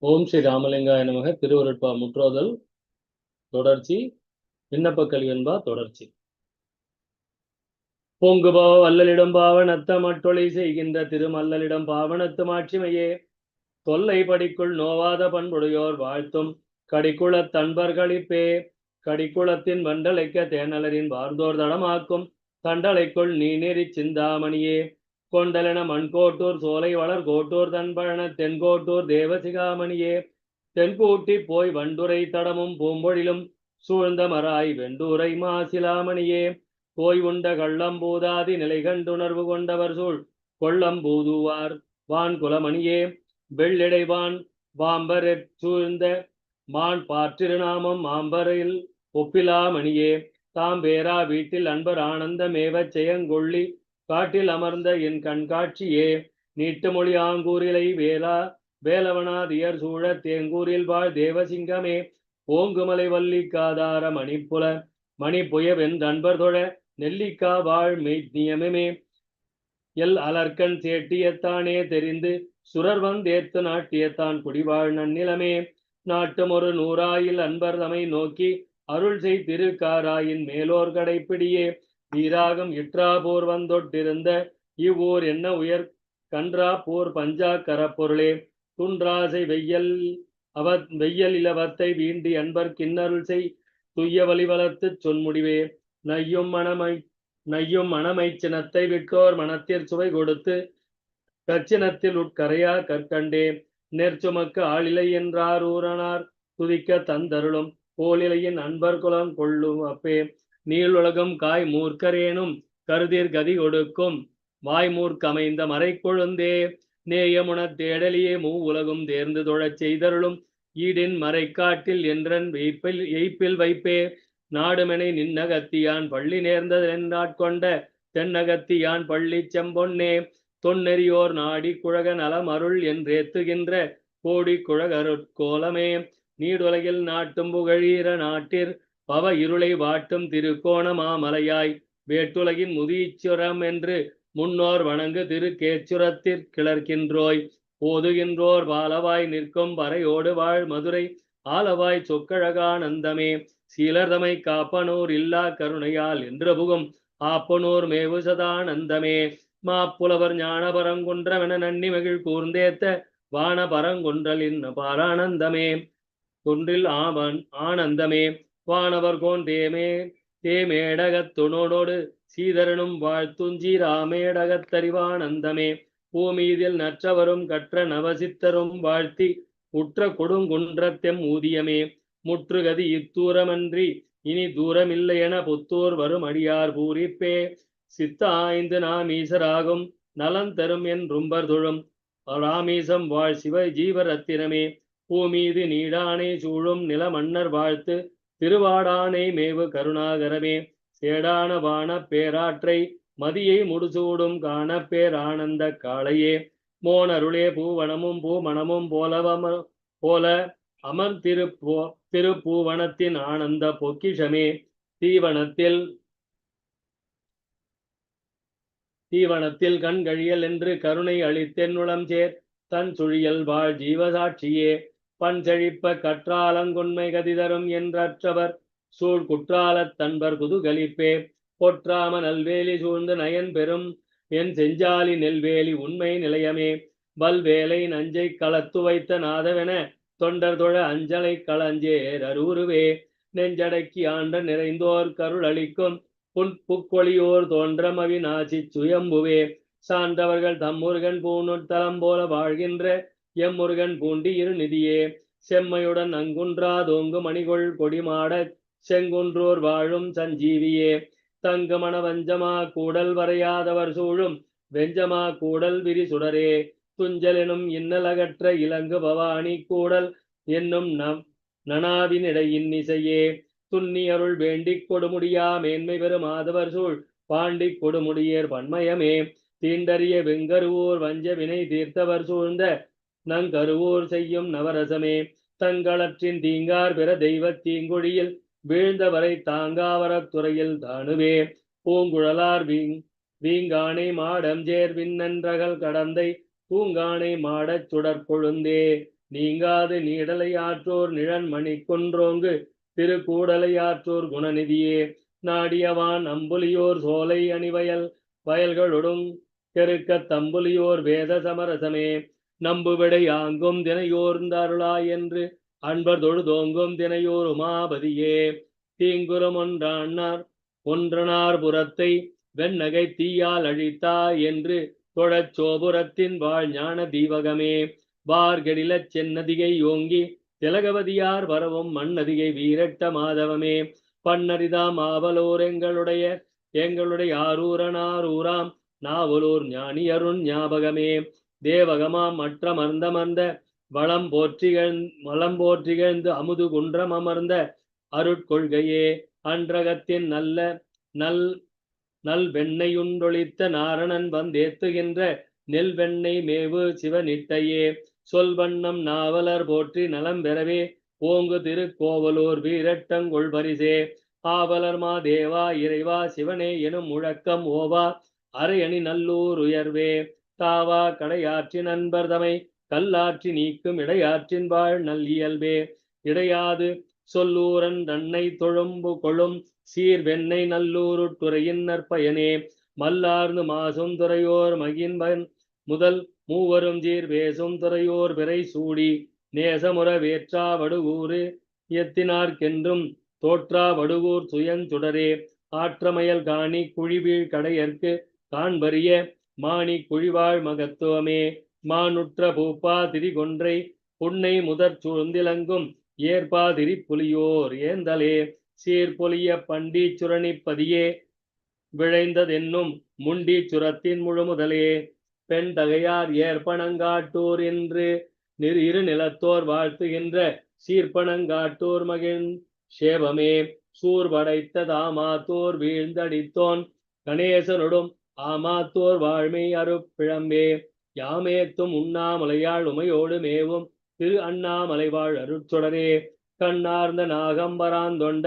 ஓம் ஸ்ரீ ராமலிங்காய நமக. திருவருட்பா முற்றோதல். தொடர்ச்சி. விண்ணப்ப கல்வியன்பா தொடர்ச்சி. பொங்குபவ வல்லலிடம் பாவனத்த மட்டொளி செய்கின்ற திருமல்லலிடம் பாவனத்து மாட்சிமையே. தொல்லை படிக்குள் நோவாத பண்புடையோர் வாழ்த்தும். கடிக்குளத் தன்பர்களிப்பே கடிக்குளத்தின் வண்டலைக்க தேனலரின் வார்ந்தோர் தடமாக்கும். தண்டலைக்குள் நீ நெறி சிந்தாமணியே. கொண்டலென மண்கோட்டூர் சோலை வளர் கோட்டூர் தன்பழன தென்கோட்டூர் தேவசிகாமணியே. தென்கூட்டி போய் வண்டுரை தடமும் பூம்பொழிலும் சூழ்ந்த மராய் வெண்டூரை மாசிலாமணியே. போய் உண்ட கள்ளம்பூதாதி நிலை கண்டுணர்வு கொண்டவர் சூழ் கொள்ளம்பூதுவார் வான் குலமணியே வெள்ளிடைவான் வாம்பரெற் சூழ்ந்த மான் பாற்றிருநாமம் மாம்பரில் ஒப்பிலாமணியே. தாம் பேரா வீட்டில் அன்பர் ஆனந்தமேவச் செயங்கொள்ளி காட்டில் அமர்ந்த என் கண்காட்சியே நீட்டு மொழி ஆங்கூரிலை வேலா வேலவனாதியர் சூழ தேங்கூரில் வாழ் தேவசிங்கமே ஓங்குமலை வல்லிக்காதார மணிப்புல மணிப்புய நண்பர் தொழ நெல்லிக்கா வாழ் மெய்நியமே எல் அலர்கண் சேட்டியத்தானே தெரிந்து சுரர் வந்தேத்து நாட்டியத்தான் குடிவாழ் நன்னிலமே. நாட்டும் ஒரு நூறாயில் அன்பர் தமை நோக்கி அருள் செய் திருக்காராயின் மேலோர் கடைப்பிடியே. வீராகம் இற்றா போர் வந்தொட்டிருந்த இவ்வூர் என்ன உயர் கன்றா போர் பஞ்சா கரப்பொருளே? துன்றாசை வெய்யல் அவ வெய்யல் இலவத்தை வீண்டி அன்பர் கிண்ணருள் செய். துய்ய வழிவளர்த்து சொன்முடிவே நையும் மனமை நையும் மனமை சினத்தை விட்டோர் மனத்தில் சுவை கொடுத்து. கச்சினத்தில் உட்கரையா கற்கண்டே. நெற்சுமக்கு ஆளிலை என்றார் ஊரனார். துதிக்க தந்தருளும். கோலிலையின் அன்பர் குலம் கொள்ளும் அப்பே. நீளுலகம் காய் மூர்க்கரேனும் கருதிர் கதி கொடுக்கும் வாய்மூர்க்கமைந்த மறை கொழுந்தே நேயமுனத் தேடலியே மூ உலகும் தேர்ந்து தொழச் செய்தருளும். ஈடின் மறைக்காட்டில் என்றன் எய்ப்பில் எய்ப்பில் வைப்பே. நாடுமெனை நின்னகத்தியான் பள்ளி நேர்ந்ததென்றாட்கொண்ட தென்னகத்தியான் பள்ளி செம்பொன்னே. தொன்னெறியோர் நாடி குழக நலம் அருள் என்றேத்துகின்ற கோடி குழகருட்கோலமே நீடுலகில் நாட்டும் புகழீர நாட்டிற் பவ இருளை வாட்டும் திருக்கோணமாமலையாய் வேட்டுலகின் முதீச்சுரம் என்று முன்னோர் வணங்கு திரு கேச்சுரத்திற் கிளர்க்கின்றோய் போதுகின்றோர் பாலவாய் நிற்கும் வரையோடு வாழ் மதுரை ஆலவாய் சொக்கழகானந்தமே சீலர்தமை காப்பனூர் இல்லா கருணையால் என்று புகும் ஆப்பனூர் மேவு சதானந்தமே மாப்புலவர் ஞான பரங்குன்றமென நன்னி மகிழ் கூர்ந்தேத்த வான பரங்குன்றலின் பாரானந்தமே குன்றில் ஆவன் ஆனந்தமே. வானவர் கோன் தேமே தேமேடகத் சீதரனும் வாழ்த்துஞ்சி ராமேடகத்தறிவானந்தமே பூமீதில் நற்றவரும் கற்ற நவசித்தரும் வாழ்த்தி உற்ற கொடுங்குன்றத்தெம் ஊதியமே. முற்றுகதி இத்தூரமன்றி இனி தூரமில்லை என புத்தூர் வரும் அடியார் பூரிப்பே. சித்த ஆய்ந்து நாம் ஈசராகும் நலன் தரும் என்றும்பர் தொழும். ராமீசம் வாழ் சிவ ஜீவரத்திரமே பூமீது நீடானை சூழும் நில மன்னர் வாழ்த்து திருவாடானை மேவு கருணாகரமே. சேடானபான பேராற்றை மதியை முடிசூடும் காண பேரானந்த காளையே. மோனருளே பூவனமும் பூமணமும் போலவம போல அமர் திருப்பூ திருப்பூவனத்தின் ஆனந்த பொக்கிஷமே. தீவனத்தில் தீவனத்தில் கண்கழியல் என்று கருணை அளித்தென்னுளம் சேர். தன் சுழியல் வாழ் ஜீவசாட்சியே பஞ்சழிப்ப கற்றாலங்கொன்மை கற்றாலங்குண்மை கதிதரும் என்றற்றவர். சூழ் குற்றாலத் தன்பர் குதுகலிப்பே பொற்றாம நல்வேலி சூழ்ந்து நயன் பெறும் என் செஞ்சாலி நெல்வேலி உண்மை நிலையமே. வல்வேலை நஞ்சை களத்து வைத்த நாதவென தொண்டர் தொழ அஞ்சலை களஞ்சேர் அரூருவே நெஞ்சடக்கி ஆண்ட நிறைந்தோர் கருள் அளிக்கும் புன் புக்கொழியோர் தோன்றம் சுயம்புவே. சான்றவர்கள் தம்முருகன் பூணுத்தலம் போல வாழ்கின்ற எம்முருகன் பூண்டி இரு நிதியே செம்மையுடன் அங்குன்றாதோங்கு மணிகொள் கொடிமாட செங்குன்றோர் வாழும் சஞ்சீவியே. தங்கமண வஞ்சமா கூடல் வரையாதவர் சூழும் வெஞ்சமா கூடல் விரி சுடரே. துஞ்சலெனும் இன்னலகற்ற இலங்கு பவானி கூடல் என்னும் நம் நனாவினிடையின் இசையே. துன்னி அருள் வேண்டிக் கொடுமுடியா மேன்மை பெறும் ஆதவர் சூழ் பாண்டிக் கொடுமுடியேர் பன்மயமே. தீண்டறிய வெங்கருவோர் வஞ்ச வினை தீர்த்தவர் சூழ்ந்த நங்கருவோர் செய்யும் நவரசமே. தங்களற்றின் தீங்கார் பிற தெய்வ தீங்குழியில் வீழ்ந்தவரை தாங்காவரத் துறையில் தானுவே. பூங்குழலார் வீங் வீங்கானை மாடம் சேர் விண்ணன்றகல் கடந்தை பூங்கானை மாடச் சுடற்கொழுந்தே நீங்காது நீடலை ஆற்றோர் நிழன்மணி குன்றோங்கு திருக்கூடலை ஆற்றோர் குணநிதியே. நாடியவான் அம்புலியோர் சோலை அணிவயல் வயல்களுடும் கெருக்க தம்புலியோர் வேத சமரசமே. நம்புவிடை ஆங்கும் தினையோர்ந்தருளா என்று அன்பர் தொழுதோங்கும் தினையோர் உமாபதியே தீங்குரம் ஒன்றானார் ஒன்றனார் புறத்தை வெண்ணகை தீயால் அழித்தா என்று தொழச் சோபுரத்தின் வாழ் ஞான தீவகமே வார்கடிலச் சென்னதிகை ஓங்கி திலகவதியார் வரவும் மண்ணதிகை வீரட்ட மாதவமே. பன்னரிதாம் ஆவலோர் எங்களுடைய எங்களுடைய ஆரூரனார் ஊராம் நாவலூர் ஞானியருண் ஞாபகமே. தேவகமாம் மற்ற மர்ந்தமர்ந்த வளம் போற்றிகழ் வளம் போற்றிகழ்ந்து அமுது குன்றம் அமர்ந்த அருட்கொள்கையே அன்றகத்தின் நல்ல நல் நல் வெண்ணையுண்டொழித்த நாரணன் வந்தேத்துகின்ற நெல் வெண்ணெய் மேவு சிவனிட்டையே சொல்வண்ணம் நாவலர் போற்றி நலம் பெறவே ஓங்கு திருக்கோவலூர் வீரட்டங்கொள் பரிசே ஆவலர் மா தேவா இறைவா சிவனே எனும் முழக்கம் ஓவா அரையணி நல்லூர் உயர்வே. தாவா கடையாற்றி நண்பர் தமை கல்லாற்றி நீக்கும் இடையாற்றின் வாழ் நல்லியல்பே இடையாது சொல்லூரன் தன்னை தொழும்பு கொழும் சீர் வெண்ணை நல்லூருட்டுறையின் நற்பயனே. மல்லார்ந்து மாசும் துறையோர் மகின்பன் முதல் மூவரும் சீர் பேசும் துறையோர் பிறை சூடி. நேசமுற வேற்றா வடுகூறு எத்தினார்க்கென்றும் தோற்றா வடுகூர் சுயஞ்சுடரே ஆற்றமயல் காணி குழிவீழ் கடையற்கு காண்பறிய மாணி குழிவாழ் மகத்துவமே மானுற்ற பூப்பா திரிகொன்றை புன்னை முதற் சூழ்ந்திலங்கும் ஏற்பா திரிப்புலியோர் ஏந்தலே. சீர்பொலிய பண்டீச்சுரணிப்பதியே விழைந்ததென்னும் முண்டீச்சுரத்தின் முழுமுதலே. பெண் தகையார் ஏற்பனங்காட்டூர் என்று நிறு இரு நிலத்தோர் வாழ்த்துகின்ற சீர்பனங்காட்டூர் மகிழ் சேபமே. சூர்படைத்த தாமாத்தோர் வீழ்ந்தடித்தோன் கணேசனுடும் ஆமாத்தோர் வாழ்மை அருப்பிழம்பே யாமேத்தும் உண்ணாமலையாள் உமையோடு மேவும் திரு அண்ணாமலை வாழ் அருட்சுடரே. கண்ணார்ந்த நாகம்பராந்தொண்ட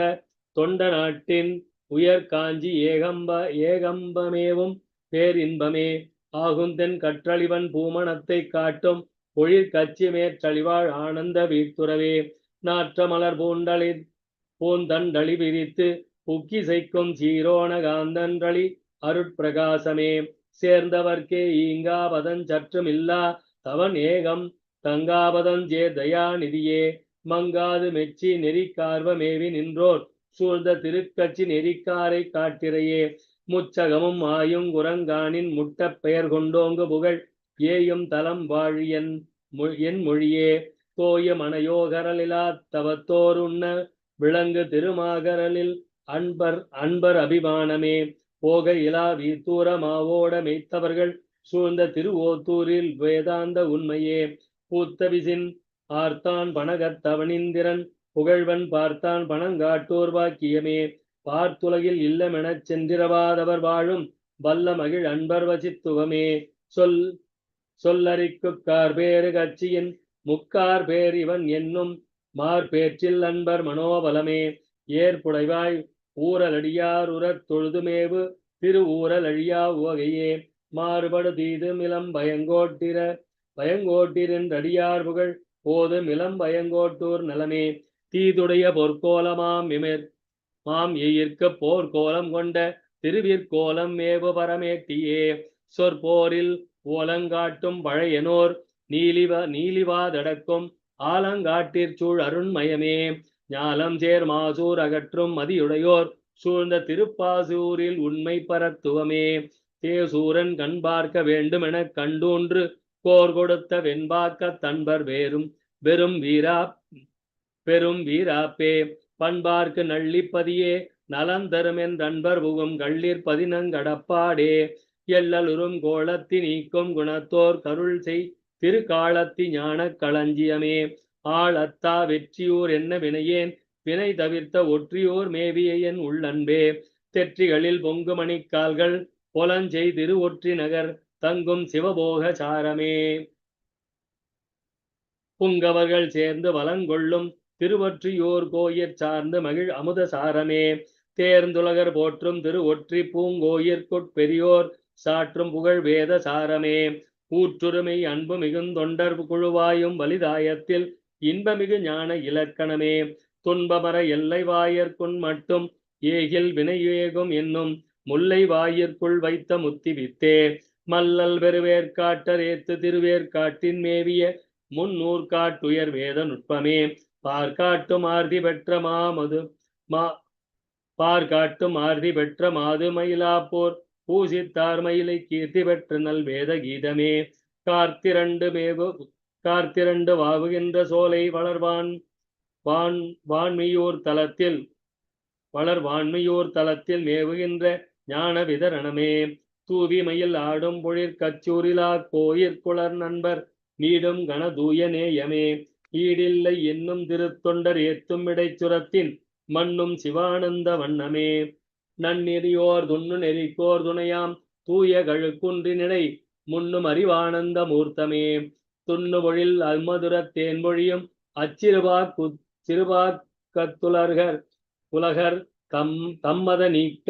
தொண்ட நாட்டின் உயர் காஞ்சி ஏகம்ப ஏகம்பமேவும் பேரின்பமே. ஆகுந்தென் கற்றளிவன் பூமணத்தை காட்டும் ஒளிர் கச்சி மேற்றழிவாள் ஆனந்த வீர்த்துறவே. நாற்ற மலர் பூண்டளி பூந்தண்டளி விரித்து புக்கிசைக்கும் சீரோண காந்தன்றளி அருட்பிரகாசமே. சேர்ந்தவர்க்கே ஈங்காபதன் சற்றுமில்லா தவன் ஏகம். தங்காபதஞ்சே தயாநிதியே. மங்காது மெச்சி நெறிக்கார்வமேவி நின்றோர். சூழ்ந்த திருக்கட்சி நெறிக்காரை காட்டிறையே. முச்சகமும் ஆயும் குரங்கானின் முட்டப் பெயர் கொண்டோங்கு புகழ். ஏயும் தலம் வாழியன் என் மொழியே. தோய மனையோகரலிலா தவத்தோருண்ண விளங்கு திருமாகரலில் அன்பர் அன்பர் அபிமானமே. போக இலா தூரமாவோட மாவோட மெய்த்தவர்கள் சூழ்ந்த திருவோத்தூரில் வேதாந்த உண்மையே. பூத்தவிசின் ஆர்த்தான் பணகத்தவனிந்திரன் புகழ்வன் பார்த்தான் பணங்காட்டோர் வாக்கியமே. பார்த்துலகில் இல்லமெனச் சென்றிரவாதவர் வாழும் வல்ல மகிழ் அன்பர் வசித்துவமே. சொல் சொல்லறிக்குக் கார்பேறு கட்சியின் முக்கார் பேர் இவன் என்னும் மார்பேற்றில் அன்பர் மனோபலமே ஏற்புடைவாய் ஊரலடியார் உரத் தொழுதுமேவு திரு ஊரல் உவகையே மாறுபடு தீது மிலம் பயங்கோட்டிர பயங்கோட்டிரடியார் புகழ் போது மிலம் பயங்கோட்டூர் நலமே. தீதுடைய பொற்கோலமாம் இமிர் மாம் எயிர்க்க போர்க்கோலம் கொண்ட திருவிற்கோலம் மேவு பரமேட்டியே. சொற்போரில் ஓலங்காட்டும் பழையனோர் நீலிவ நீலிவாதடக்கும் ஆலங்காட்டிற் சூழ் அருண்மயமே. ஞாலம் சேர் மாசூர் அகற்றும் மதியுடையோர். சூழ்ந்த திருப்பாசூரில் உண்மை பரத்துவமே. தேசூரன் கண் பார்க்க வேண்டுமெனக் கண்டூன்று கோர் கொடுத்த வெண்பாக்க தன்பர் வேறும் வெறும் வீரா பெரும் வீராப்பே. பண்பார்க்கு நள்ளிப்பதியே நலந்தரும் என்றன்பர் புகும் கள்ளிற் பதினங்கடப்பாடே. எல்லலுறும் கோலத்தி நீக்கும் குணத்தோர் கருள் செய் திருக்காலத்தி ஞான களஞ்சியமே. ஆள் அத்தா வெற்றியோர் என்ன வினையேன்? வினை தவிர்த்த ஒற்றியோர் மேவிய என் உள்ளன்பே. தெற்றிகளில் பொங்குமணி கால்கள் பொலஞ்செய் திரு ஒற்றி நகர் தங்கும் சிவபோக சாரமே. புங்கவர்கள் சேர்ந்து வலங்கொள்ளும் திருவொற்றியூர் கோயிற் சார்ந்து மகிழ் அமுத சாரமே. தேர்ந்துலகர் போற்றும் திரு ஒற்றி பூங்கோயிற்குட் பெரியோர் சாற்றும் புகழ் வேத சாரமே. ஊற்றுரிமை அன்பு மிகுந்தொண்டர் குழுவாயும் வலிதாயத்தில் இன்பமிகு ஞான இலக்கணமே. துன்பமர எல்லை வாயற்குன் மட்டும் ஏகில் வினையேகும் என்னும் முல்லை வாயிற்குள் வைத்த முத்தி வித்தே. மல்லல் பெருவேற்காட்டர் ஏத்து திருவேற்காட்டின் மேவிய முன்னூர் காட்டுயர் வேத நுட்பமே. பார்க்காட்டும் ஆர்தி பெற்ற மாமது மா பார்க்காட்டும் ஆர்தி பெற்ற மாது மயிலாப்போர் பூசித்தார் மயிலை கீர்த்தி பெற்ற நல் வேத கீதமே. கார்த்திரண்டு மேவு கார்த்திரண்டு வாவுகின்ற சோலை வளர்வான் வான் வான்மியூர் தலத்தில் வளர் வான்மியூர் தலத்தில் மேவுகின்ற ஞான விதரணமே தூவி மயில் ஆடும் பொழிற் கச்சூரிலா கோயிற்குளர் நண்பர் நீடும் கணதூய நேயமே. ஈடில்லை என்னும் திருத்தொண்டர் ஏத்தும் இடைச்சுரத்தின் மண்ணும் சிவானந்த வண்ணமே. நன்னெறியோர் துண்ணு நெறிக்கோர் துணையாம் தூய கழுக்குன்றினிடை முன்னும் அறிவானந்த மூர்த்தமே. துள்ளுபொழில் அல்மதுர தேன்மொழியும் அச்சிறுபா கு சிறுபாக்கத்துலர்கள் உலகர் தம் தம்மத நீக்க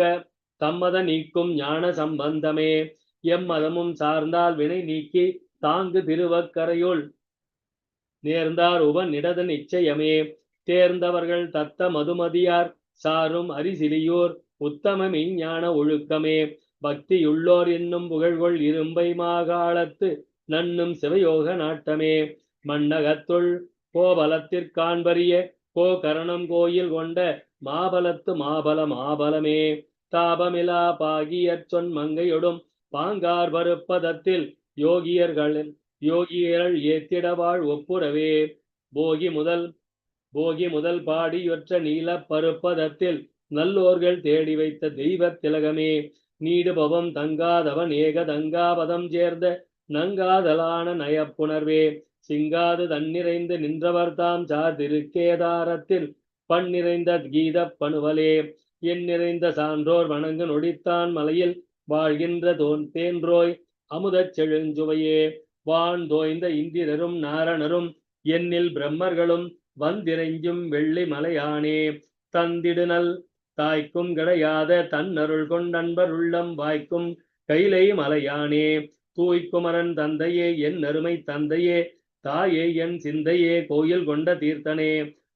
தம்மத நீக்கும் ஞான சம்பந்தமே. எம்மதமும் சார்ந்தால் வினை நீக்கி தாங்கு திருவக்கரையுள் நேர்ந்தார் உபன் இடது நிச்சயமே. தேர்ந்தவர்கள் தத்த மதுமதியார் சாரும் அரிசிலியோர் உத்தம மெய்ஞான ஒழுக்கமே. பக்தியுள்ளோர் என்னும் புகழ்கொள் இரும்பை மாகாலத்து நன்னும் சிவயோக நாட்டமே. மண்ணகத்துள் கோபலத்திற்கான்பரிய கோ கரணம் கோயில் கொண்ட மாபலத்து மாபல மாபலமே. தாபமிலா பாகியற் சொன் மங்கையொடும் பாங்கார் பருப்பதத்தில் யோகியர்களின் யோகியர்கள் ஏத்திடவாழ் ஒப்புரவே. போகி முதல் போகி முதல் பாடியொற்ற நீல பருப்பதத்தில் நல்லோர்கள் தேடி வைத்த தெய்வ திலகமே. நீடுபவம் தங்காதவன் ஏக தங்காபதம் சேர்ந்த நங்காதலான நயப்புணர்வே சிங்காது தன்னிறைந்து நின்றவர் தாம் சாதிருக்கேதாரத்தில் பன்னிறைந்த கீத பணுவலே என் நிறைந்த சான்றோர் வணங்கு நொடித்தான் மலையில் வாழ்கின்ற தோன் தேன்றோய் அமுதச் செழுஞ்சுவையே. வான் தோய்ந்த இந்திரரும் நாரணரும் என்னில் பிரம்மர்களும் வந்திரைஞ்சும் வெள்ளி மலையானே. தந்திடுநல் தாய்க்கும் கிடையாத தன்னருள் கொண்டன்பர் உள்ளம் வாய்க்கும் கைலை மலையானே. தூய்க்குமரன் தந்தையே என் அருமை தந்தையே தாயே என் சிந்தையே கோயில் கொண்ட தீர்த்தனே.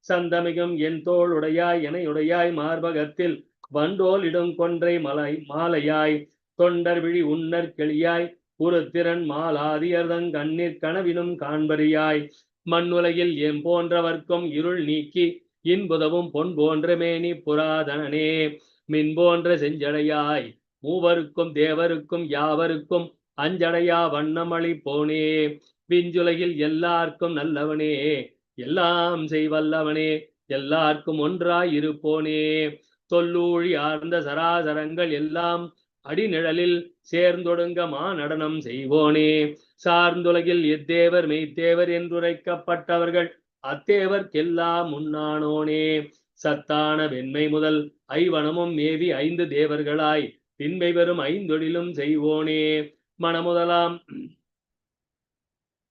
சந்தமிகம் என் தோளுடையாய் எனையுடையாய் மார்பகத்தில் வண்டோல் இடும் கொன்றை மலை மாலையாய். தொண்டர் விழி உன்னர் கிளியாய் உருத்திரன் மாலாதியர்தங் கண்ணீர் கனவினும் காண்பரியாய் மண்ணுலகில் எம் போன்றவர்க்கும் இருள் நீக்கி இன்புதவும் பொன் போன்ற மேனி புராதனனே. மின் போன்ற செஞ்சடையாய் மூவருக்கும் தேவருக்கும் யாவருக்கும் அஞ்சடையா வண்ணமளி போனே. விஞ்சுலகில் எல்லாருக்கும் நல்லவனே. எல்லாம் செய்வல்லவனே எல்லாருக்கும் ஒன்றாய் இருப்போனே தொல்லூழி ஆர்ந்த சராசரங்கள் எல்லாம் அடிநிழலில் சேர்ந்தொடுங்க மா நடனம் செய்வோனே. சார்ந்துலகில் எத்தேவர் மெய்த்தேவர் என்றுரைக்கப்பட்டவர்கள் அத்தேவர்க்கெல்லாம் முன்னானோனே. சத்தான வெண்மை முதல் ஐவனமும் மேவி ஐந்து தேவர்களாய் பின்மை பெறும் ஐந்தொழிலும் செய்வோனே. மனமுதலாம்.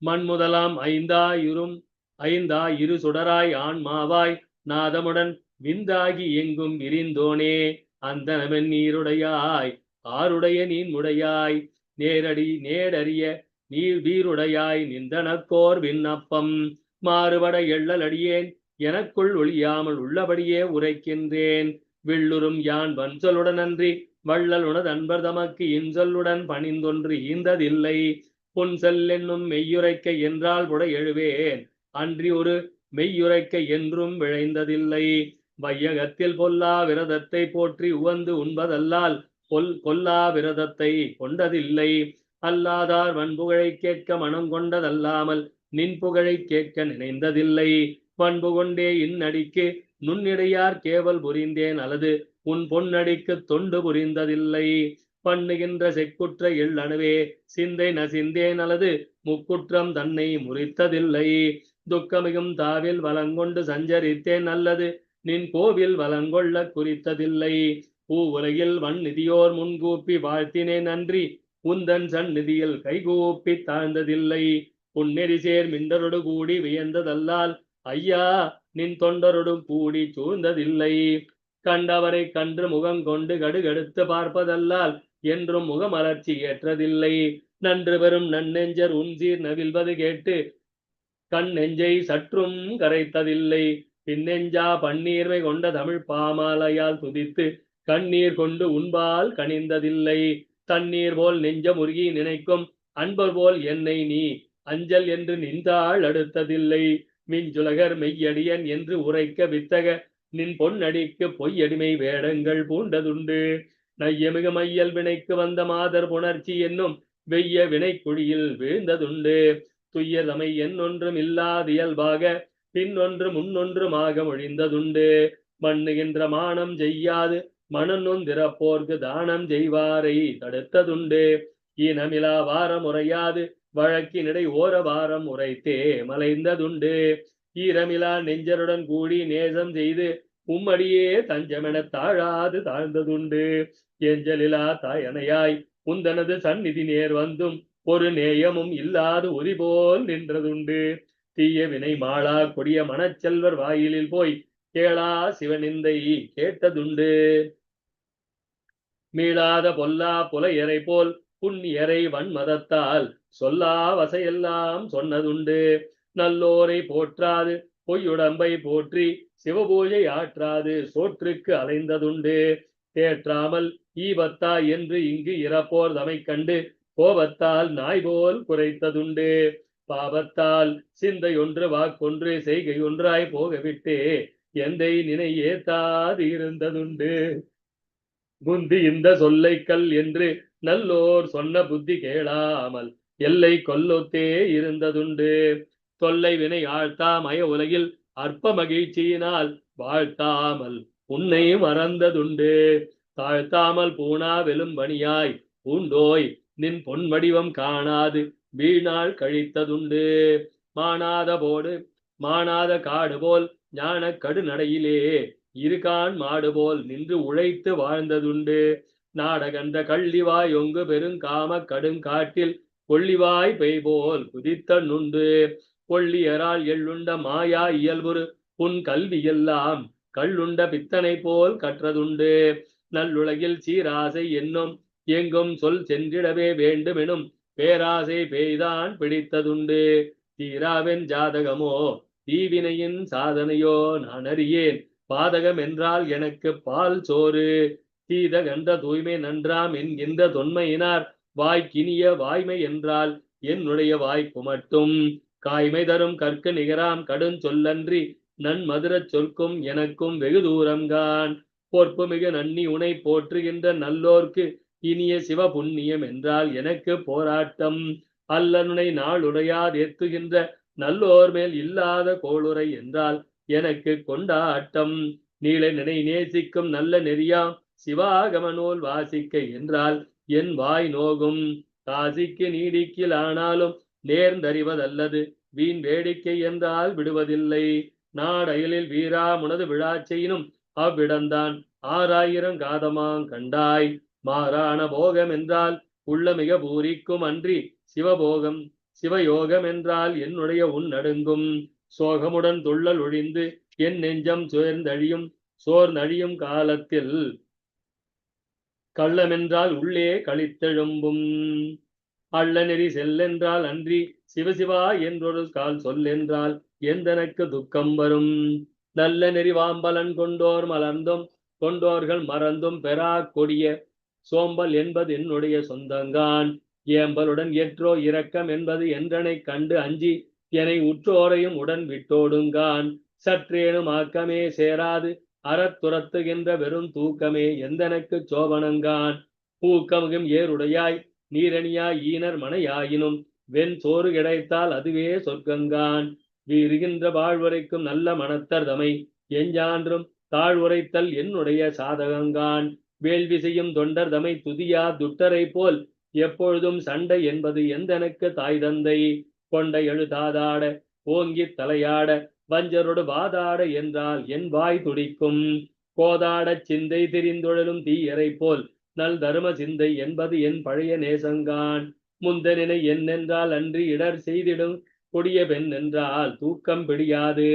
மண் முதலாம் ஐந்தாயிரும் ஐந்தா இரு சுடராய் ஆன்மாவாய் நாதமுடன் விந்தாகி எங்கும் விரிந்தோனே அந்தனவன் நீருடையாய் ஆருடைய நீன்முடையாய் நேரடி நேடறிய நீர் வீருடையாய் நிந்தனக்கோர் விண்ணப்பம் மாறுபட எள்ளல் அடியேன் எனக்குள் ஒளியாமல் உள்ளபடியே உரைக்கின்றேன் வில்லுறும் யான் வன்சொலுடனன்றி வள்ளல் உனது அன்பர் தமக்கு இன்சொல்லுடன் பணிந்தொன்று ஈந்ததில்லை. புன்செல் என்னும் மெய்யுரைக்க என்றால் புட எழுவேன். அன்றி ஒரு மெய்யுரைக்க என்றும் விழைந்ததில்லை. வையகத்தில் பொல்லா விரதத்தை போற்றி உவந்து உண்பதல்லால் கொல் கொல்லா விரதத்தை கொண்டதில்லை. அல்லாதார் வன்புகழை கேட்க மனம் கொண்டதல்லாமல் நின் புகழை கேட்க நினைந்ததில்லை. பண்பு கொண்டே இந்நடிக்கு நுண்ணிடையார் கேவல் புரிந்தேன். அல்லது உன் பொன்னடிக்கு தொண்டு புரிந்ததில்லை. பண்ணுகின்ற செக்குற்ற எள்ளணுவே சிந்தை நசிந்தேன் அல்லது முக்குற்றம் தன்னை முறித்ததில்லை. துக்கமிகும் தாவில் வலங்கொண்டு சஞ்சரித்தேன் அல்லது நின் கோவில் வலங்கொள்ள குறித்ததில்லை. பூ உலகில் வன்நிதியோர் முன்கூப்பி வாழ்த்தினேன் நன்றி. உந்தன் சந்நிதியில் கைகூப்பி தாழ்ந்ததில்லை. புன்னெறி சேர் மிண்டரொடு கூடி வியந்ததல்லால் ஐயா நின் தொண்டரொடும் கூடி சூழ்ந்ததில்லை. கண்டவரை கன்று முகம் கொண்டு கடுகடுத்து பார்ப்பதல்லால் என்றும் முகமலர்ச்சி ஏற்றதில்லை. நன்று பெறும் நன்னெஞ்சர் உன்சீர் நவில்வது கேட்டு கண் நெஞ்சை சற்றும் கரைத்ததில்லை. பின்னெஞ்சா பன்னீர்மை கொண்ட தமிழ் பாமாலையால் துதித்து கண்ணீர் கொண்டு உண்பால் கனிந்ததில்லை. தண்ணீர் போல் நெஞ்சம் உருகி நினைக்கும் அன்பர் போல் என்னை நீ அஞ்சல் என்று நின்றாள் அடுத்ததில்லை. மிஞ்சுலகர் மெய்யடியன் என்று உரைக்க வித்தக நின் பொன்னடிக்கு பொய்யடிமை வேடங்கள் பூண்டதுண்டு. நையமிக மையல் வினைக்கு வந்த மாதர் புணர்ச்சி என்னும் வெய்ய வினைக்குழியில் வீழ்ந்ததுண்டு. துய்யதமை என்னொன்றும் இல்லாதியல்பாக பின்னொன்று முன்னொன்றுமாக மொழிந்ததுண்டு. மண்ணுகின்ற மானம் செய்யாது மனநொந்திரப்போர்க்கு தானம் செய்வாரை தடுத்ததுண்டு. ஈனமிலா வாரம் உரையாது வழக்கினிடை ஓர வாரம் உரைத்தே மலைந்ததுண்டு. ஈரமிலா நெஞ்சருடன் கூடி நேசம் செய்து உம்மடியே தஞ்சமென தாழாது தாழ்ந்ததுண்டு. எஞ்சலிலா தாயனையாய் உந்தனது சந்நிதி நேர் வந்தும் ஒரு நேயமும் இல்லாது உரி போல் நின்றதுண்டு. தீய வினை மாளா கொடிய மனச்செல்வர் வாயிலில் போய் கேளா சிவனிந்தை கேட்டதுண்டு. மீளாத பொல்லா புலையரை போல் புண்ணியரை வன்மதத்தால் சொல்லா வசையெல்லாம் சொன்னதுண்டு. நல்லோரை போற்றாது பொய்யுடம்பை போற்றி சிவபூஜை ஆற்றாது சோற்றுக்கு அலைந்ததுண்டு. தேற்றாமல் ஈபத்தா என்று இங்கு இறப்போர் தமை கண்டு கோபத்தால் நாய் போல் குறைத்ததுண்டு பாவத்தால் சிந்தையொன்று வாக்கொன்று செய்கை ஒன்றாய் போகவிட்டே எந்தை நினை ஏத்தாது இருந்ததுண்டு குந்தி இந்த சொல்லைக்கல் என்று நல்லோர் சொன்ன புத்தி கேளாமல் எல்லை கொல்லொத்தே இருந்ததுண்டு. தொல்லை வினை ஆழ்த்தா மய உலகில் அற்ப மகிழ்ச்சியினால் வாழ்த்தாமல் உன்னை மறந்ததுண்டு. தாழ்த்தாமல் பூனா வெலும்பணியாய் பூண்டோய் நின் பொன் வடிவம் காணாது வீணாள் கழித்ததுண்டு. மானாத போடு மானாத காடு போல் ஞான கடுநடையிலே இருகான் மாடு போல் நின்று உழைத்து வாழ்ந்ததுண்டு. நாடகந்த கள்ளிவாய் ஒங்கு பெருங்காம கடுங்காட்டில் கொள்ளிவாய் பெய் போல் குதித்த நுண்டு கொள்ளியரால் எள்ளுண்ட மாயா இயல்புரு புன் கல்வி எல்லாம் கள்ளுண்ட பித்தனை போல் கற்றதுண்டு. நல்லுலகில் சீராசை என்னும் எங்கும் சொல் சென்றிடவே வேண்டுமெனும் பேராசை பேய்தான் பிடித்ததுண்டு. தீராவென் ஜாதகமோ தீவினையின் சாதனையோ நான் அறியேன் பாதகம் என்றால் எனக்கு பால் சோறு. தீதகன்ற தூய்மை நன்றாம் என்கின்ற தொன்மையினார். வாய்க்கினிய வாய்மை என்றால் என்னுடைய வாய்ப்பு மட்டும். காய்மை தரும் கற்க நிகராம் கடும் சொல்லன்றி நன்மதுரச் சொற்கும் எனக்கும் வெகு தூரம்கான் பொற்பு மிகு நன்னி உனை போற்றுகின்ற நல்லோர்க்கு இனிய சிவ புண்ணியம் என்றால் எனக்கு போராட்டம். அல்லனுனை நாளுடையார் ஏத்துகின்ற நல்லோர் மேல் இல்லாத கோளுரை என்றால் எனக்கு கொண்டாட்டம். நீள நினை நேசிக்கும் நல்ல நெறியாம் சிவாகம நூல் வாசிக்க என்றால் என் வாய் நோகும். காசிக்கு நீடிக்கில் ஆனாலும் நேர்ந்தறிவதல்லது. வீண் வேடிக்கை என்றால் விடுவதில்லை. நாடயலில் வீரா முனது விழா செய்யினும் ஆறாயிரம் காதமாங் கண்டாய். மாறான போகம் என்றால் உள்ள மிக பூரிக்கும் அன்றி சிவபோகம். சிவயோகம் என்றால் என்னுடைய உன் நடுங்கும். சோகமுடன் துள்ளல் ஒழிந்து என் நெஞ்சம் சோர்ந்தழியும். சோர்ந்தழியும் காலத்தில் கள்ளமென்றால் உள்ளே கழித்தெழும்பும் அள்ள நெறி செல்லென்றால் அன்றி சிவசிவா என்றொரு கால் சொல்லென்றால் எந்தனக்கு துக்கம் வரும்? நல்ல நெறி வாம்பலன் கொண்டோர் மலர்ந்தும் கொண்டோர்கள் மறந்தும் பெறா கொடிய சோம்பல் என்பது என்னுடைய சொந்தங்கான். ஏம்பலுடன் ஏற்றோ இரக்கம் என்பது என்றனை கண்டு அஞ்சி என்னை உற்றோரையும் உடன் விட்டோடுங்கான். சற்றேனும் ஆக்கமே சேராது அறத்துரத்துகின்ற வெறும் தூக்கமே எந்தனக்கு சோபனங்கான். பூக்கமுகும் ஏருடையாய் நீரணியா ஈனர் மனையாயினும் வெண் சோறு கிடைத்தால் அதுவே சொர்க்கங்கான். வீறுகின்ற வாழ்வுரைக்கும் நல்ல மனத்தர் தமை எஞ்சான்றும் தாழ்வுரைத்தல் என்னுடைய சாதகங்கான். வேள்வி செய்யும் தொண்டர் தமை துதியா துட்டரை போல் எப்பொழுதும் சண்டை என்பது எந்தனுக்கு தாய் தந்தை கொண்ட எழுதாதாட ஓங்கித் தலையாட வஞ்சரோடு வாதாட என்றால் என் வாய் துடிக்கும். கோதாடச் சிந்தை தெரிந்துழலும் தீயரை போல் நல் தரும சிந்தை என்பது என் பழைய நேசங்கான். முந்தனினை என்னென்றால் அன்றி இடர் செய்திடும் கொடிய பெண் என்றால் தூக்கம் பிடியாது.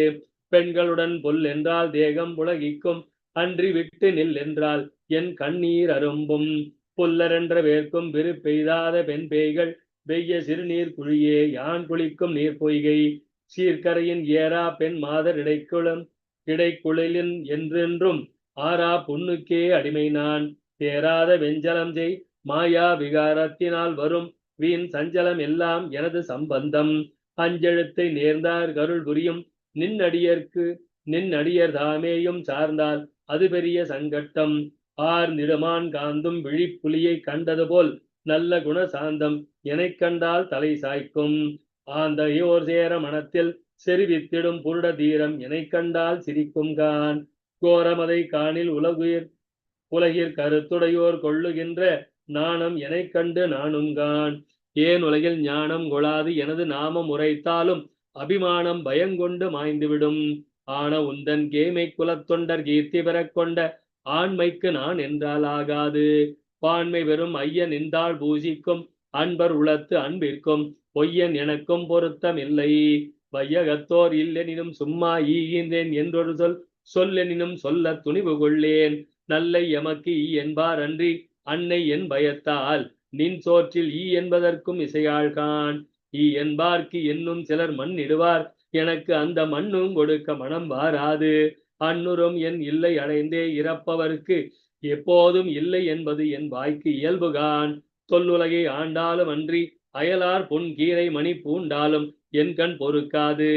பெண்களுடன் பொல் என்றால் தேகம் உலகிக்கும் அன்றி விட்டு நில் என்றால் என் கண்ணீர் அரும்பும். புல்லரென்ற வேர்க்கும் விரு பெய்தாத பெண் பேய்கள் வெய்ய சிறுநீர் குழியே யான் குளிக்கும் நீர் பொய்கை. சீர்கரையின் ஏரா பெண் மாதர் இடைக்குளம் இடைக்குழலின் என்றென்றும் ஆறா புண்ணுக்கே அடிமை நான். தேராத வெஞ்சலம் செய். மாயா விகாரத்தினால் வரும். வீண் சஞ்சலம் எல்லாம் எனது சம்பந்தம். அஞ்செழுத்தை நேர்ந்தார் கருள் புரியும். நின்னடியர்க்கு நின்னடியர் தாமேயும் சார்ந்தால் அது பெரிய சங்கட்டம். ஆர் நிறமான் காந்தும் விழிப்புலியை கண்டது போல் நல்ல குண சாந்தம் எனக் கண்டால் தலை சாய்க்கும். ஆந்தையோர் சேர மனத்தில் செறிவித்திடும் புருட தீரம் எனக் கண்டால் சிரிக்கும் கான். கோரமதை காணில் உலகுயிர் உலகிற் கருத்துடையோர் கொள்ளுகின்ற நாணம் எனை கண்டு நானுங்கான் ஏன் உலகில் ஞானம் கொளாது எனது நாமம் உரைத்தாலும் அபிமானம் பயங்கொண்டு மாய்ந்துவிடும். ஆன உந்தன் கேமை குலத்தொண்டர் கீர்த்தி பெறக் கொண்ட ஆண்மைக்கு நான் என்றால் ஆகாது. பான்மை வெறும் ஐயன் நின்றால் பூஜிக்கும் அன்பர் உளத்து அன்பிற்கும் பொய்யன் எனக்கும் பொருத்தம் இல்லை. வையகத்தோர் இல்லெனினும் சும்மா ஈகின்றேன் என்றொரு சொல் சொல்லெனினும் சொல்ல துணிவு கொள்ளேன். நல்லை எமக்கு ஈ என்பார் அன்றி அன்னை என் பயத்தால். நின் சோற்றில் ஈ என்பதற்கும் இசையாழ்கான் ஈ என்பார்க்கு என்னும் சிலர் மண் இடுவார். எனக்கு அந்த மண்ணும் கொடுக்க மனம் வாராது. அன்னுரும் என் இல்லை அடைந்தே இறப்பவர்க்கு எப்போதும் இல்லை என்பது என் வாய்க்கு இயல்புகான் தொல்லுலகை ஆண்டாலும் அன்றி அயலார் பொன் கீரை மணி பூண்டாலும் என் கண் பொறுக்காது.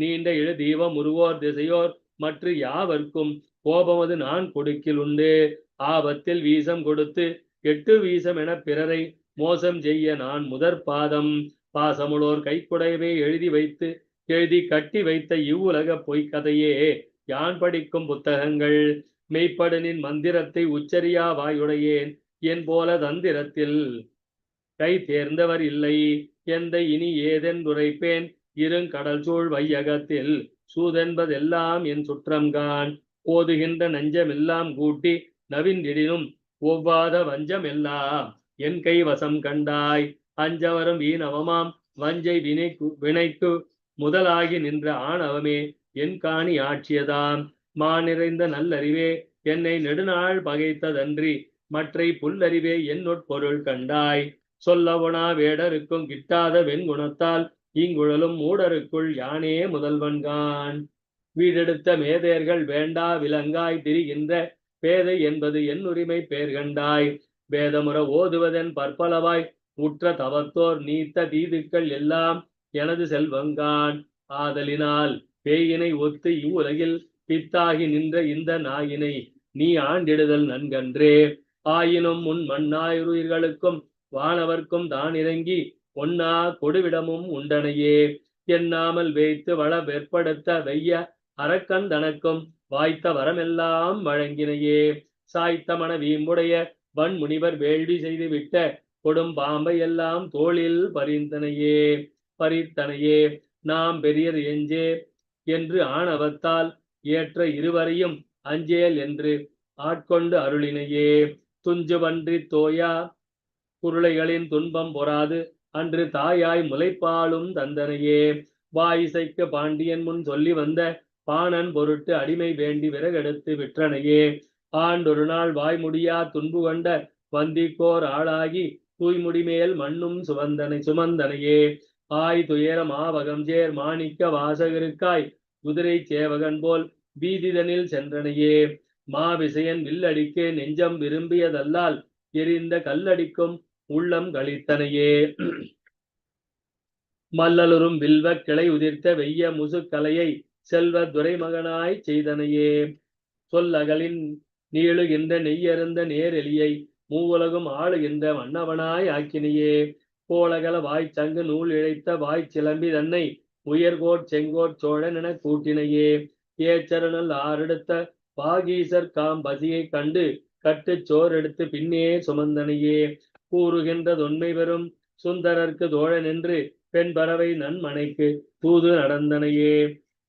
நீண்ட இழு தீபம் உருவோர் திசையோர் மற்ற யாவர்க்கும் கோபமது நான் கொடுக்கில் உண்டு. ஆபத்தில் வீசம் கொடுத்து எட்டு வீசம் என பிறரை மோசம் செய்ய நான் முதற் பாதம். பாசமுளோர் கைக்குடையவே எழுதி வைத்து எழுதி கட்டி வைத்த இவ்வுலக பொய்க்கதையே. யான் படிக்கும் புத்தகங்கள்? மெய்ப்படனின் மந்திரத்தை உச்சரியா வாயுடையேன். என் போல தந்திரத்தில் கை தேர்ந்தவர் இல்லை. எந்த இனி ஏதென் துரைப்பேன்? இருங்கடல் சூழ் வையகத்தில் சூதென்பதெல்லாம் என் சுற்றம்கான் போதுகின்ற நஞ்சமெல்லாம் கூட்டி நவின்றிடினும் ஒவ்வாத வஞ்சமெல்லாம் என் கை வசம் கண்டாய். அஞ்சவரும் வீணவமாம். வஞ்சை வினைக்கு வினைக்கு முதலாகி நின்ற ஆணவமே என் காணி ஆட்சியதாம். மா நிறைந்த நல்லறிவே என்னை நெடுநாள் பகைத்ததன்றி மற்றை புல்லறிவே என்னொட்பொருள் கண்டாய். சொல்லவனா வேடருக்கும் கிட்டாத வெண்குணத்தால் இங்குழலும் மூடருக்குள் யானே முதல்வன்கான். வீடெடுத்த மேதையர்கள் வேண்டா விலங்காய் திரிகின்ற பேதை என்பது என் உரிமை பேர்கண்டாய். பேதமுற வேதமுற ஓதுவதன் பற்பலவாய் உற்ற தவத்தோர் நீத்த தீதுக்கள் எல்லாம் எனது செல்வங்கான். ஆதலினால் பேயினை ஒத்து இவ்வுலகில் பித்தாகி நின்ற இந்த நாயினை நீ ஆண்டிடுதல் நன்கன்றே. ஆயினும் முன் மண்ணாயிருயிர்களுக்கும் வானவர்க்கும் தான் இறங்கி ஒன்னா கொடுவிடமும் உண்டனையே. எண்ணாமல் வைத்து வள வெற்படுத்த வெய்ய அரக்கன் தனக்கும் வாய்த்த வரமெல்லாம் வழங்கினையே. சாய்த்த மன வீம்புடைய வன்முனிவர் வேள்வி செய்து விட்ட கொடும் பாம்பை எல்லாம் தோளில் பரிந்தனையே பறித்தனையே நாம் பெரியது எஞ்சே என்று ஆணவத்தால் ஏற்ற இருவரையும் அஞ்சேல் என்று ஆட்கொண்டு அருளினையே. துஞ்சுவன்றி தோயா குருளைகளின் துன்பம் பொறாது அன்று தாயாய் முளைப்பாலும் தந்தனையே. வாயிசைக்கு பாண்டியன் முன் சொல்லி வந்த பாணன் பொருட்டு அடிமை வேண்டி விறகெடுத்து விற்றனையே. ஆண்டொரு நாள் வாய்முடியா துன்பு கொண்ட வந்திக்கோர் ஆளாகி தூய்முடிமேல் மண்ணும் சுமந்தனை சுமந்தனையே. ஆய் துயர மாவகம் சேர் மாணிக்க வாசகருக்காய் குதிரை சேவகன் போல் வீதிதனில் சென்றனையே. மாவிசையன் வில்லடிக்க நெஞ்சம் விரும்பியதல்லால் எரிந்த கல்லடிக்கும் உள்ளம் கழித்தனையே மல்லலுறும் வில்வ கிளை உதிர்த்த வெய்ய முசுக்கலையை செல்வ துரைமகனாய் செய்தனையே. சொல்லகலின் நீளுகின்ற நெய்யருந்த நேரெலியை மூவுலகும் ஆளுகின்ற மன்னவனாய் ஆக்கினையே. கோலகல வாய்ச்சங்கு நூல் இழைத்த வாய் சிலம்பி தன்னை உயர்கோட் செங்கோட் சோழன் என கூட்டினையே. ஏச்சரணல் ஆறெடுத்த பாகீசர் காம் பசியை கண்டு கட்டுச் சோர் எடுத்து பின்னே சுமந்தனையே. கூறுகின்ற தொன்மை பெறும் சுந்தரர்க்கு தோழன் என்று பெண் பறவை நன்மனைக்கு தூது நடந்தனையே.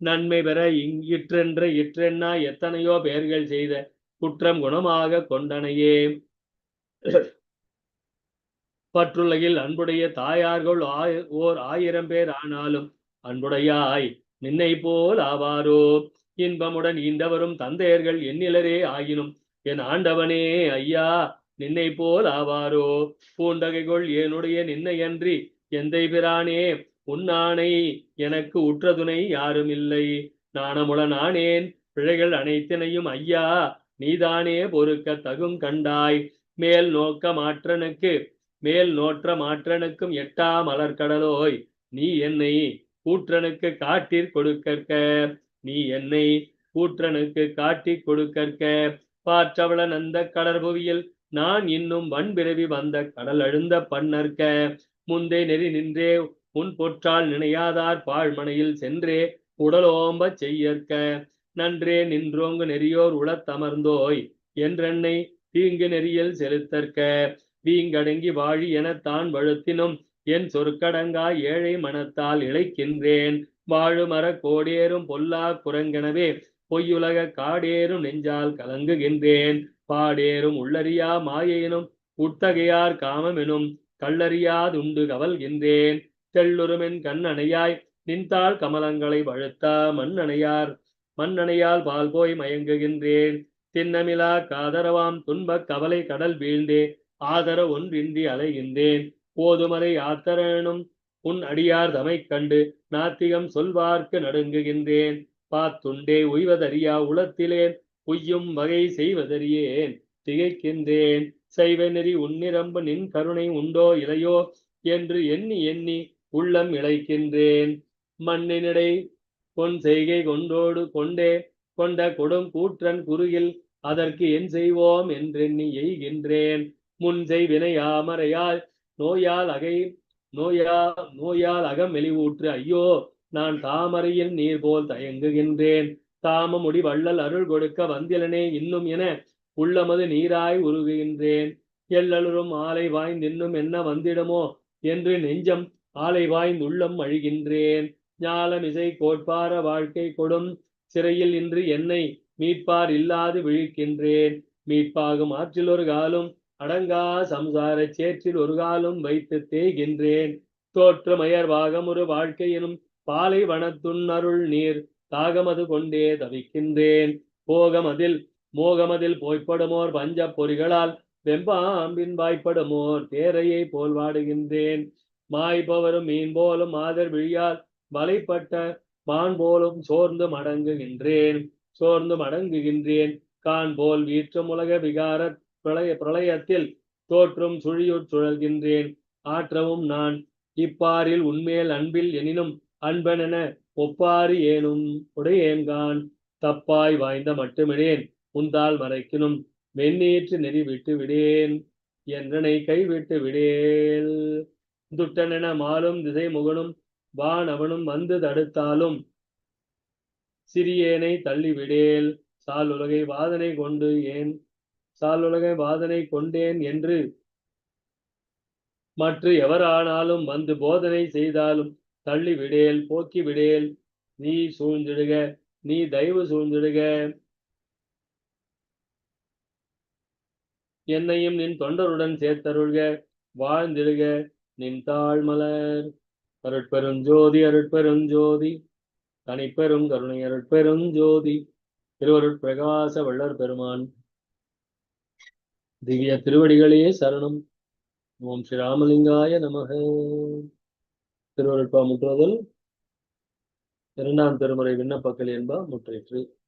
நன்மை பெற இங்கிற்றென்று இற்றென்னா எத்தனையோ பெயர்கள் செய்த குற்றம் குணமாக கொண்டனையே. பற்றுலகில் அன்புடைய தாயார்கள் ஓர் ஆயிரம் பேர் ஆனாலும் அன்புடையாய் நின்னை போல் ஆவாரோ? இன்பமுடன் ஈண்டவரும் தந்தையர்கள் எண்ணிலரே ஆயினும் என் ஆண்டவனே ஐயா நின்னை போல் ஆவாரோ? பூண்டகைகள் என்னுடைய நின்னையன்றி எந்தை பிரானே? உன்னானை எனக்கு உற்ற துணை யாரும் இல்லை நாணமுள நானேன். பிழைகள் அனைத்தினையும் ஐயா நீதானே பொறுக்க தகும் கண்டாய். மேல் நோக்க மாற்றனுக்கு மேல் நோற்ற மாற்றனுக்கும் எட்டா மலர்கடலோய் நீ என்னை கூற்றனுக்கு காட்டிற் கொடுக்கற்க நீ என்னை கூற்றனுக்கு காட்டி கொடுக்கற்க. பாற்றவள நந்த கடற்புவியில் நான் இன்னும் வன்பிறவி வந்த கடல் அழுந்த பண்ணற்க. முந்தை நெறி நின்றே உன் பொற்றால் நினையாதார் பாழ்மனையில் சென்றே உடலோம்பச் செய்யற்க. நன்றே நின்றோங்கு நெறியோர் உளத்தமர்ந்தோய் என்றென்னை தீங்கு நெறியில் செலுத்தற்க. வீங்கடங்கி வாழி எனத்தான் வழுத்தினும் என் சொற்கடங்கா ஏழை மனத்தால் இழைக்கின்றேன். வாழுமர கோடேறும் பொல்லா குரங்கெனவே பொய்யுலக காடேறும் நெஞ்சால் கலங்குகின்றேன். பாடேறும் உள்ளறியா மாயையினும் உத்தகையார் காமமெனும் கள்ளறியாதுண்டு கவல்கின்றேன். தெள்ளுருமென் கண்ணணையாய் நின்றாள் கமலங்களை வழுத்தா மண்ணணையார் மண்ணணையால் பால் போய் மயங்குகின்றேன். திண்ணமிலா காதரவாம் துன்பக் கவலை கடல் வீழ்ந்தே. ஆதர ஒன்றின்றி அலைகின்றேன். போதுமலை ஆத்தரனும் உன் அடியார் தமைக் கண்டு நாத்திகம் சொல்வார்க்கு நடுங்குகின்றேன். பாத்துண்டே உய்வதறியா உளத்திலேன். உய்யும் வகை செய்வதறியேன். திகைக்கின்றேன். செய்வ நெறி உன்னிரம்பு நின் கருணை உண்டோ இலையோ? என்று எண்ணி எண்ணி உள்ளம் இழைக்கின்றேன். மண்ணினிடை பொன் செய்கை கொண்டோடு கொண்டே கொண்ட கொடும் கூற்றன் குறுகில் அதற்கு என் செய்வோம் என்றெண்ணி எய்கின்றேன். முன் செய்வினையாமறையால் நோயால் அகை நோயா நோயால் அகம் வெளிவூற்று ஐயோ நான் தாமரையில் நீர் போல் தயங்குகின்றேன். தாமமுடி வள்ளல் அருள் கொடுக்க வந்திலனே இன்னும் என உள்ளமது நீராய் உருகுகின்றேன். எல்லலுறும் ஆலை வாய்ந்தின்னும் என்ன வந்திடுமோ என்று நெஞ்சம் ஆலை வாய்ந்து உள்ளம் அழுகின்றேன். ஞாலமிசை கோட்பார வாழ்க்கை கொடும். சிறையில் இன்று என்னை மீட்பார் இல்லாது விழிக்கின்றேன். மீட்பாகும் ஆற்றில் ஒரு காலும் அடங்கா சம்சார சேற்றில் ஒரு காலும் வைத்து தேய்கின்றேன். தோற்றமயர் வாகமுறு வாழ்க்கை எனும் பாலை வனத்துண் அருள் நீர் தாகமது கொண்டே தவிக்கின்றேன். போகமதில் மோகமதில் போய்ப்படுமோர் பஞ்ச பொறிகளால் வெம்பாம்பின் வாய்ப்படுமோர் தேரையை போல் வாடுகின்றேன். மாய்பவரும் மீன் போலும் மாதர் விழியால் வலைப்பட்ட மான் போலும் சோர்ந்து மடங்குகின்றேன் சோர்ந்து மடங்குகின்றேன். கான் போல் வீற்றும் உலக விகார பிரளய பிரளயத்தில் தோற்றும் சுழியுட் சுழல்கின்றேன். ஆற்றவும் நான் இப்பாரில் உண்மையில் அன்பில் எனினும் அன்பனென ஒப்பாறு ஏனும் உடையேன்கான். தப்பாய் வாய்ந்த மட்டுமிடேன் உந்தால் மறைக்கினும் வெந்நீற்று நெறி விட்டு விடேன் என்றனை கைவிட்டு விடேல். துட்டனென மாலும் திசை முகனும் வான் அவனும் வந்து தடுத்தாலும். சிறியேனை தள்ளிவிடேல் சால் உலகை வாதனை கொண்டு ஏன் சால் உலகை வாதனை கொண்டேன் என்று மற்ற எவரானாலும் வந்து போதனை செய்தாலும் தள்ளி விடேல் போக்கி விடேல் நீ சூழ்ந்திடுக நீ தயவு சூழ்ந்திடுக. என்னையும் நின் தொண்டருடன் சேர்த்தருள்க வாழ்ந்திடுக. நின் தாழ்மலர் அருட்பெருஞ்சோதி அருட்பெருஞ்சோதி தனிப்பெரும் கருணை அருட்பெரும் ஜோதி திருவருட் திருவருட்பிரகாச வள்ளர் பெருமான். திவ்ய திருவடிகளே சரணம். ஓம் ஸ்ரீ ராமலிங்காய நமக. திருவருட்பா முற்றுதல். இரண்டாம் திருமுறை விண்ணப்பக்கள் என்பா முற்றிற்று.